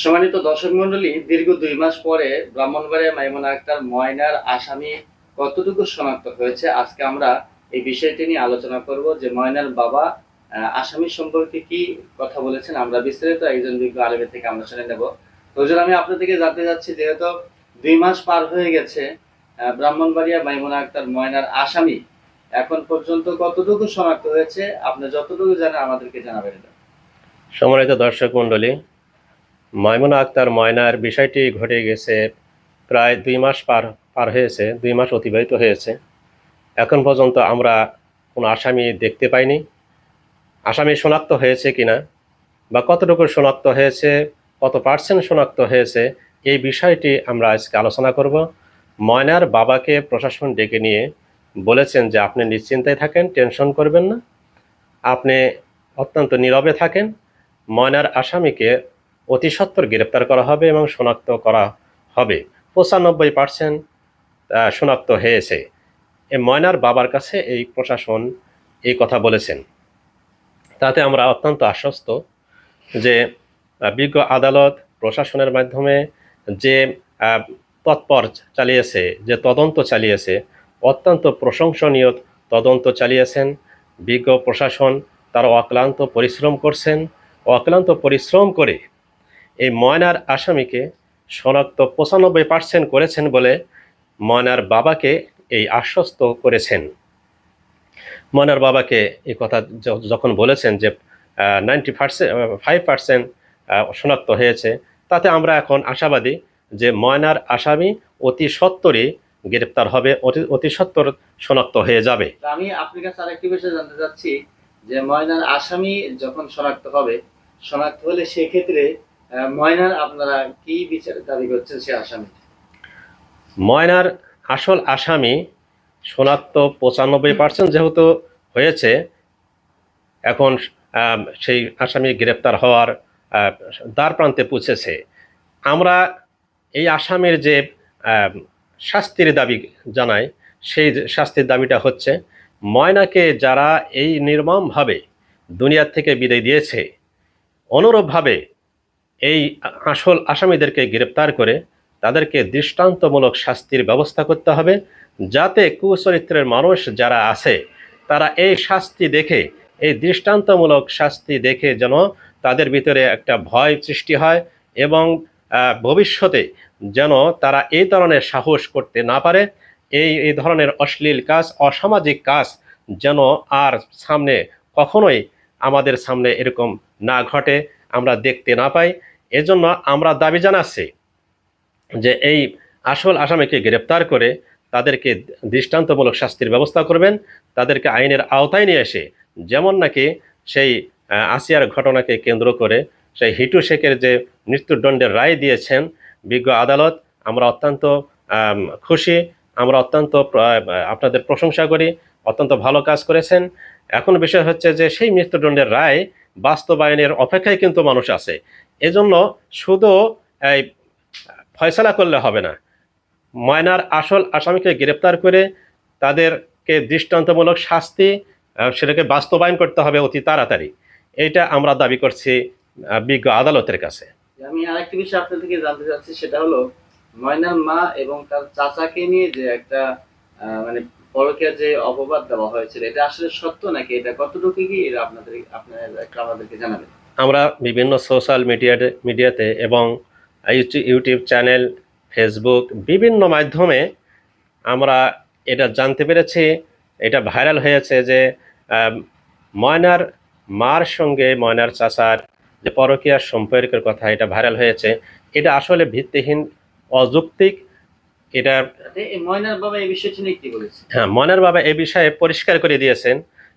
সম্মানিত দর্শক মন্ডলী দীর্ঘ দুই মাস পরে ব্রাহ্মণবাড়িয়া মাইমুনা আক্তার ময়নার আসামি কতটুকু শনাক্ত হয়েছে আজকে আমরা এই বিষয়টি নিয়ে আলোচনা করব যে ময়নার বাবা আসামি সম্পর্কে কি কথা বলেছেন আমরা বিস্তারিত একজন বিজ্ঞ আলেমের থেকে আমরা শুনে নেব তো হুজুর, আমি আপনার থেকে জানতে চাচ্ছি যেহেতু দুই মাস পার হয়ে গেছে ব্রাহ্মণবাড়িয়া মাইমুনা আক্তার ময়নার আসামি এখন পর্যন্ত কতটুকু শনাক্ত হয়েছে আপনি যতটুকু জানেন আমাদেরকে জানাবেন। সম্মানিত দর্শক মণ্ডলী ময়মুনা আক্তার ময়নার বিষয়টি ঘটে গেছে প্রায় দুই মাস পার পার হয়েছে, দুই মাস অতিবাহিত হয়েছে। এখন পর্যন্ত আমরা কোনো আসামি দেখতে পাইনি। আসামি শনাক্ত হয়েছে কিনা বা কতটুকু শনাক্ত হয়েছে, কত পার্সেন্ট শনাক্ত হয়েছে, এই বিষয়টি আমরা আজকে আলোচনা করব। ময়নার বাবাকে প্রশাসন ডেকে নিয়ে বলেছেন যে আপনি নিশ্চিন্তায় থাকেন, টেনশন করবেন না। আপনি অত্যন্ত নীরবে থাকেন। ময়নার আসামিকে অতি গ্রেপ্তার করা হবে এবং শনাক্ত করা হবে। পঁচানব্বই পার্সেন্ট শনাক্ত হয়েছে। এ ময়নার বাবার কাছে এই প্রশাসন এই কথা বলেছেন। তাতে আমরা অত্যন্ত আশ্বস্ত যে বিজ্ঞ আদালত, প্রশাসনের মাধ্যমে যে তৎপর চালিয়েছে, যে তদন্ত চালিয়েছে, অত্যন্ত প্রশংসনীয় তদন্ত চালিয়েছেন। বিজ্ঞ প্রশাসন তারা অক্লান্ত পরিশ্রম করছেন। অক্লান্ত পরিশ্রম করে এই ময়নার আসামিকে শনাক্ত পঁচানব্বই পার্সেন্ট করেছেন বলে ময়নার বাবাকে এই আশ্বস্ত করেছেন। ময়নার বাবাকে এই কথা যখন বলেছেন যে নাইনটি পার্সেন্ট ফাইভ পার্সেন্ট শনাক্ত হয়েছে, তাতে আমরা এখন আশাবাদী যে ময়নার আসামি অতি সত্বরই গ্রেপ্তার হবে, অতি অতি সত্বর শনাক্ত হয়ে যাবে। আমি আপনার কাছে আরেকটি বিষয় জানতে চাচ্ছি যে, ময়নার আসামি যখন শনাক্ত হবে, শনাক্ত হলে সেক্ষেত্রে ময়নার আপনারা কি দাবি করছেন সে আসামি? ময়নার আসল আসামি শনাক্ত পঁচানব্বই পার্সেন্ট যেহেতু হয়েছে, এখন সেই আসামি গ্রেপ্তার হওয়ার দ্বার প্রান্তে পৌঁছেছে। আমরা এই আসামির যে শাস্তির দাবি জানাই, সেই শাস্তির দাবিটা হচ্ছে, ময়নাকে যারা এই নির্মমভাবে দুনিয়ার থেকে বিদায় দিয়েছে, অনুরূপভাবে এই আসল আসামিদেরকে গ্রেপ্তার করে তাদেরকে দৃষ্টান্তমূলক শাস্তির ব্যবস্থা করতে হবে, যাতে কুচরিত্রের মানুষ যারা আছে, তারা এই শাস্তি দেখে, এই দৃষ্টান্তমূলক শাস্তি দেখে যেন তাদের ভিতরে একটা ভয় সৃষ্টি হয় এবং ভবিষ্যতে যেন তারা এই ধরনের সাহস করতে না পারে। এই এই ধরনের অশ্লীল কাজ, অসামাজিক কাজ যেন আর সামনে কখনোই আমাদের সামনে এরকম না ঘটে, আমরা দেখতে না পাই। এজন্য আমরা দাবি জানাচ্ছি যে এই আসল আসামিকে গ্রেপ্তার করে তাদেরকে দৃষ্টান্তমূলক শাস্তির ব্যবস্থা করবেন, তাদেরকে আইনের আওতায় নিয়ে এসে যেমন নাকি সেই আসিয়ার ঘটনাকে কেন্দ্র করে সেই হিটু শেখের যে মৃত্যুদণ্ডের রায় দিয়েছেন বিজ্ঞ আদালত, আমরা অত্যন্ত খুশি, আমরা অত্যন্ত আপনাদের প্রশংসা করি, অত্যন্ত ভালো কাজ করেছেন। এখন বিষয় হচ্ছে যে সেই মৃত্যুদণ্ডের রায় বাস্তবায়নের অপেক্ষায় কিন্তু মানুষ আছে। এজন্য শুধু এই ফয়সালা করলে হবে না। ময়নার আসল আসামিকে গ্রেপ্তার করে তাদেরকে দৃষ্টান্তমূলক শাস্তি সেটাকে বাস্তবায়ন করতে হবে অতি তাড়াতাড়ি। এটা আমরা দাবি করছি বিজ্ঞ আদালতের কাছে। আমি আরেকটি বিষয় আপনার থেকে জানতে চাচ্ছি, সেটা হলো ময়নার মা এবং তার চাচাকে নিয়ে যে একটা মানে পরকীয়া যে অপবাদ দেওয়া হয়েছিল, এটা আসলে সত্য নাকি? এটা কতটুকু কি এটা আপনাদের, আপনার আমাদেরকে জানাবেন? আমরা বিভিন্ন সোশ্যাল মিডিয়াতে মিডিয়াতে এবং ইউটি- ইউটিউব চ্যানেল ফেসবুক বিভিন্ন মাধ্যমে আমরা এটা জানতে পেরেছি। এটা ভাইরাল হয়েছে যে ময়নার মার সঙ্গে ময়নার চাচার যে পরকীয়ার সম্পর্কের কথা এটা ভাইরাল হয়েছে। এটা আসলে ভিত্তিহীন অযৌক্তিক এটা ময়নার বাবা এই বিষয়টি নিয়ে কি বলেছে? হ্যাঁ মনের বাবা এ বিষয়ে পরিষ্কার করে দিয়েছেন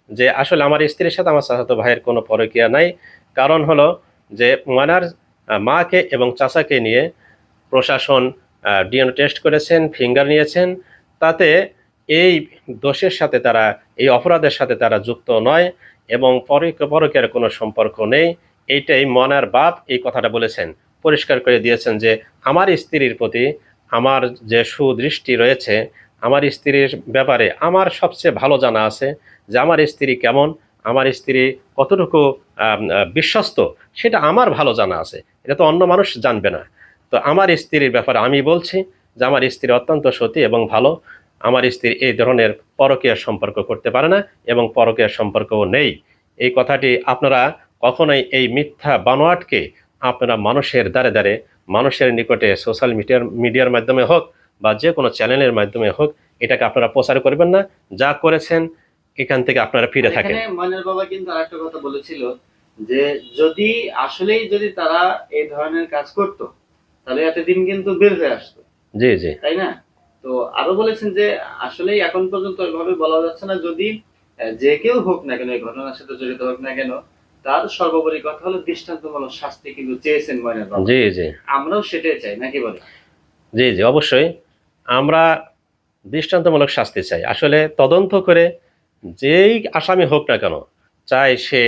যে আসলে আমার স্ত্রীর সাথে আমার চাচাতো ভাইয়ের কোনো পরকীয়া নাই। কারণ হলো যে ময়নার আহ, মাকে এবং চাচাকে নিয়ে প্রশাসন ডিএনএ টেস্ট করেছেন ফিঙ্গার নিয়েছেন। তাতে এই দোষের সাথে তারা এই অপরাধের সাথে তারা যুক্ত নয় এবং পরক- পরকীয়ার কোনো সম্পর্ক নেই। এইটাই মনার বাপ এই কথাটা বলেছেন। পরিষ্কার করে দিয়েছেন যে আমার স্ত্রীর প্রতি আমার যে সুদৃষ্টি রয়েছে আমার স্ত্রীর ব্যাপারে আমার সবচেয়ে ভালো জানা আছে যে আমার স্ত্রী কেমন আমার স্ত্রী কতটুকু বিশ্বস্ত, সেটা আমার ভালো জানা আছে। এটা তো অন্য মানুষ জানবে না। তো আমার স্ত্রীর ব্যাপারে আমি বলছি যে আমার স্ত্রী অত্যন্ত সতী এবং ভালো। আমার স্ত্রী এই ধরনের পরকীয় সম্পর্ক করতে পারে না এবং পরকীয় সম্পর্কও নেই। এই কথাটি আপনারা কখনোই এই মিথ্যা বানোয়াটকে আপনারা মানুষের দ্বারে দ্বারে, মানুষের নিকটে সোশ্যাল মিডিয়ার মিডিয়ার মাধ্যমে হোক বা যে কোনো চ্যানেলের মাধ্যমে হোক, এটাকে আপনারা প্রচার করবেন না। যা করেছেন এখান থেকে আপনারা ফিরে থাকেন। ময়নার বাবা কিন্তু আরেকটা কথা বলেছিল যে যদি আসলেই যদি তারা এই ধরনের কাজ করত তাহলে এতদিন কিন্তু বের হয়ে আসতো। জি জি। তাই না? তো আরও বলেছেন যে আসলেই এখন পর্যন্ত ওইভাবে বলা যাচ্ছে না যদি যে কেউ হোক না কেন এই ঘটনার সাথে জড়িত হোক না কেন তার সর্বোপরি কথা হলো দৃষ্টান্তমূলক শাস্তি কিন্তু চেয়েছেন ময়নার বাবা। জি জি। আমরাও সেটাই চাই নাকি বলে জি জি অবশ্যই। আমরা দৃষ্টান্তমূলক শাস্তি চাই। আসলে তদন্ত করে যেই আসামি হোক না কেন চাই সে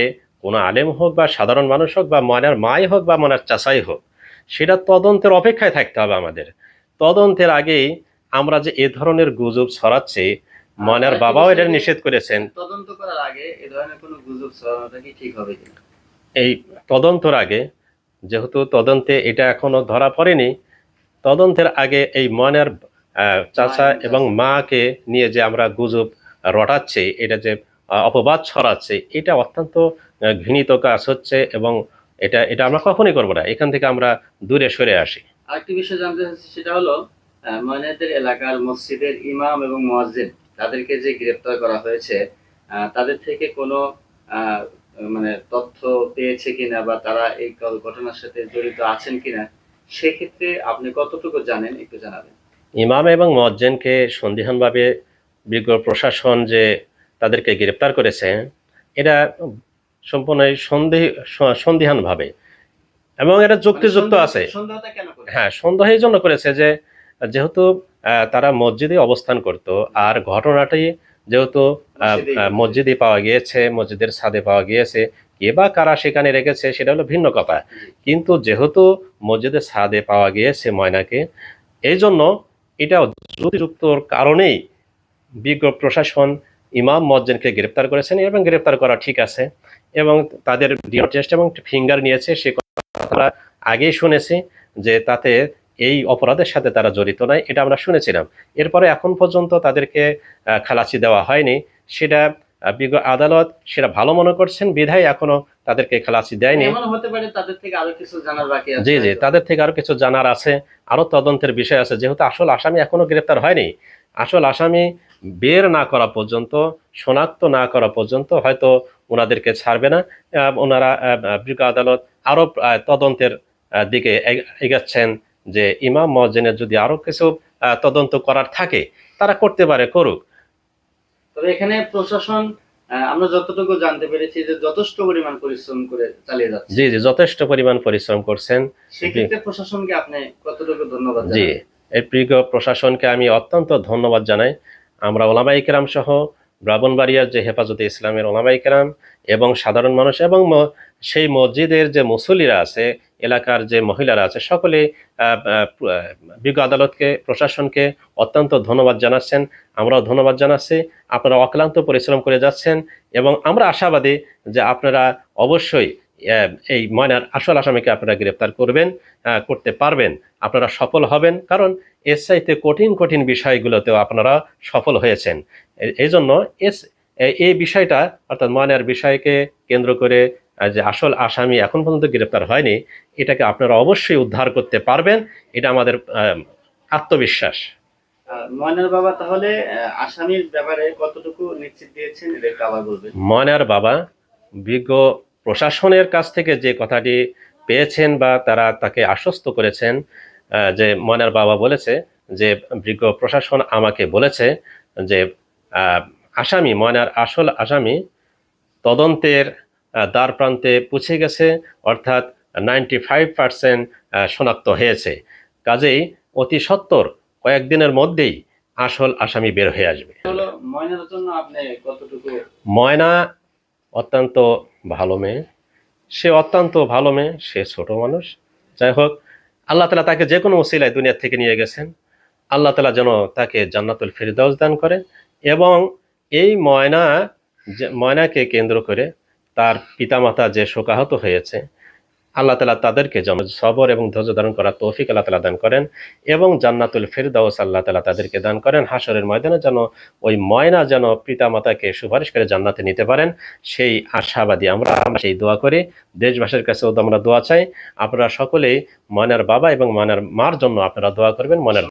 কোনো আলেম হোক বা সাধারণ মানুষ হোক বা ময়নার মাই হোক বা মনার চাচাই হোক সেটা তদন্তের অপেক্ষায় থাকতে হবে আমাদের। তদন্তের আগেই আমরা যে এ ধরনের গুজব ছড়াচ্ছি ময়নার বাবাও এটা নিষেধ করেছেন। তদন্ত করার আগে এ ধরনের কোনো গুজব ছড়ানোটা কি ঠিক হবে এই তদন্তর আগে যেহেতু তদন্তে এটা এখনও ধরা পড়েনি তদন্তের আগে এই ময়নার চাচা এবং এবং মাকে নিয়ে যে আমরা গুজব রটাচ্ছি এটা যে অপবাদ ছড়াচ্ছে এটা অত্যন্ত ঘৃণিত কাজ হচ্ছে এবং এটা এটা আমরা কখনই করব না। এখান থেকে আমরা দূরে সরে আসি। আরেকটি বিষয় জানতে চাচ্ছি সেটা হলো ময়নাদের এলাকার মসজিদের ইমাম এবং মুয়াজ্জিন তাদেরকে যে গ্রেপ্তার করা হয়েছে তাদের থেকে কোনো মানে তথ্য পেয়েছে কিনা বা তারা এই ঘটনার সাথে জড়িত আছেন কিনা সেক্ষেত্রে আপনি কতটুকু জানেন একটু জানাবেন। ইমাম এবং মজ্জেনকে সন্দিহানভাবে বিজ্ঞ প্রশাসন যে তাদেরকে গ্রেপ্তার করেছে এটা সম্পূর্ণ সন্দেহ সন্দিহানভাবে। এবং এটা যুক্তিযুক্ত আছে। হ্যাঁ সন্দেহ এই জন্য করেছে যে যেহেতু আহ, তারা মসজিদে অবস্থান করত আর ঘটনাটি যেহেতু আহ, মসজিদে পাওয়া গিয়েছে মসজিদের ছাদে পাওয়া গিয়েছে কে বা কারা সেখানে রেখেছে সেটা হলো ভিন্ন কথা। কিন্তু যেহেতু মসজিদের ছাদে পাওয়া গিয়েছে ময়নাকে এই জন্য এটা যুক্তিযুক্ত কারণেই বিজ্ঞ প্রশাসন ইমাম মজ্জেনকে গ্রেপ্তার করেছেন এবং গ্রেপ্তার করা ঠিক আছে এবং তাদের ডিএনএ টেস্ট এবং ফিঙ্গার নিয়েছে সে কথা আগেই শুনেছি যে তাতে এই অপরাধের সাথে তারা জড়িত নয় এটা আমরা শুনেছিলাম। এরপরে এখন পর্যন্ত তাদেরকে খালাসি দেওয়া হয়নি। সেটা বিজ্ঞ আদালত সেটা ভালো মনে করছেন বিধায় এখনও তাদেরকে খালাসি দেয়নি। হতে পারে তাদের থেকে আরও কিছু জানার বাকি আছে জি জি তাদের থেকে আরও কিছু জানার আছে আরও তদন্তের বিষয় আছে। যেহেতু আসল আসামি এখনও গ্রেপ্তার হয়নি আসল আসামি বের না করা পর্যন্ত শনাক্ত না করা পর্যন্ত হয়তো ওনাদেরকে ছাড়বে না। ওনারা বিজ্ঞ আদালত আরও তদন্তের দিকে এগাচ্ছেন যে ইমাম মজ্জেনের যদি আরও কিছু তদন্ত করার থাকে তারা করতে পারে করুক। তবে এখানে প্রশাসন আমরা যতটুকু জানতে পেরেছি যে যথেষ্ট পরিমাণ পরিশ্রম করে চালিয়ে যাচ্ছে। জি জি যথেষ্ট পরিমাণ পরিশ্রম করছেন। সেক্ষেত্রে প্রশাসনকে আপনি কতটুকু ধন্যবাদ জি? এর প্রিয় প্রশাসনকে আমি অত্যন্ত ধন্যবাদ জানাই। আমরা ওলামাই কেরাম সহ ব্রাহ্মণবাড়িয়ার যে হেফাজতে ইসলামের ওলামাই কেরাম এবং সাধারণ মানুষ এবং সেই মসজিদের যে মুসল্লিরা আছে, এলাকার যে মহিলারা আছে, সকলে বিজ্ঞ আদালতকে, প্রশাসনকে অত্যন্ত ধন্যবাদ জানাচ্ছেন। আমরাও ধন্যবাদ জানাচ্ছি। আপনারা অক্লান্ত পরিশ্রম করে যাচ্ছেন এবং আমরা আশাবাদী যে আপনারা অবশ্যই এই ময়নার আসল আসামিকে আপনারা গ্রেপ্তার করবেন করতে পারবেন। আপনারা সফল হবেন কারণ এর চাইতে কঠিন কঠিন বিষয়গুলোতেও আপনারা সফল হয়েছেন। এই জন্য এস এই বিষয়টা অর্থাৎ ময়নার বিষয়কে কেন্দ্র করে যে আসল আসামি এখন পর্যন্ত গ্রেপ্তার হয়নি এটাকে আপনারা অবশ্যই উদ্ধার করতে পারবেন। এটা আমাদের আত্মবিশ্বাস। ময়নার বাবা তাহলে আসামির ব্যাপারে কতটুকু নিশ্চিত দিয়েছেন এটা আবার বলবেন। ময়নার বাবা বিজ্ঞ প্রশাসনের কাছ থেকে যে কথাটি পেয়েছেন বা তারা তাকে আশ্বস্ত করেছেন যে ময়নার বাবা বলেছে যে বিজ্ঞ প্রশাসন আমাকে বলেছে যে আসামি ময়নার আসল আসামি তদন্তের দ্বার প্রান্তে পৌঁছে গেছে অর্থাৎ নাইনটি ফাইভ পার্সেন্ট শনাক্ত হয়েছে। কাজেই অতি সত্বর কয়েকদিনের মধ্যেই আসল আসামি বের হয়ে আসবে। হলো ময়নার জন্য আপনি কতটুকু ময়না অত্যন্ত ভালো মেয়ে। সে অত্যন্ত ভালো মেয়ে, সে ছোট মানুষ। যাই হোক, আল্লাহ তালা তাকে যে কোনো ওসিলায় দুনিয়া থেকে নিয়ে গেছেন। আল্লাহ তালা যেন তাকে জান্নাতুল ফিরদাউস দান করে এবং এই ময়না ময়নাকে কেন্দ্র করে তার পিতামাতা যে শোকাহত হয়েছে আল্লাহ তালা তাদেরকে যেমন সবর এবং ধৈর্য ধারণ করার তৌফিক আল্লাহ তালা দান করেন এবং জান্নাতুল ফেরদাউস আল্লাহ তালা তাদেরকে দান করেন। হাসরের ময়দানে যেন ওই ময়না যেন পিতামাতাকে সুপারিশ করে জান্নাতে নিতে পারেন, সেই আশাবাদী আমরা সেই দোয়া করি। দেশবাসীর কাছেও আমরা দোয়া চাই। আপনারা সকলেই ময়নার বাবা এবং ময়নার মার জন্য আপনারা দোয়া করবেন। ময়নার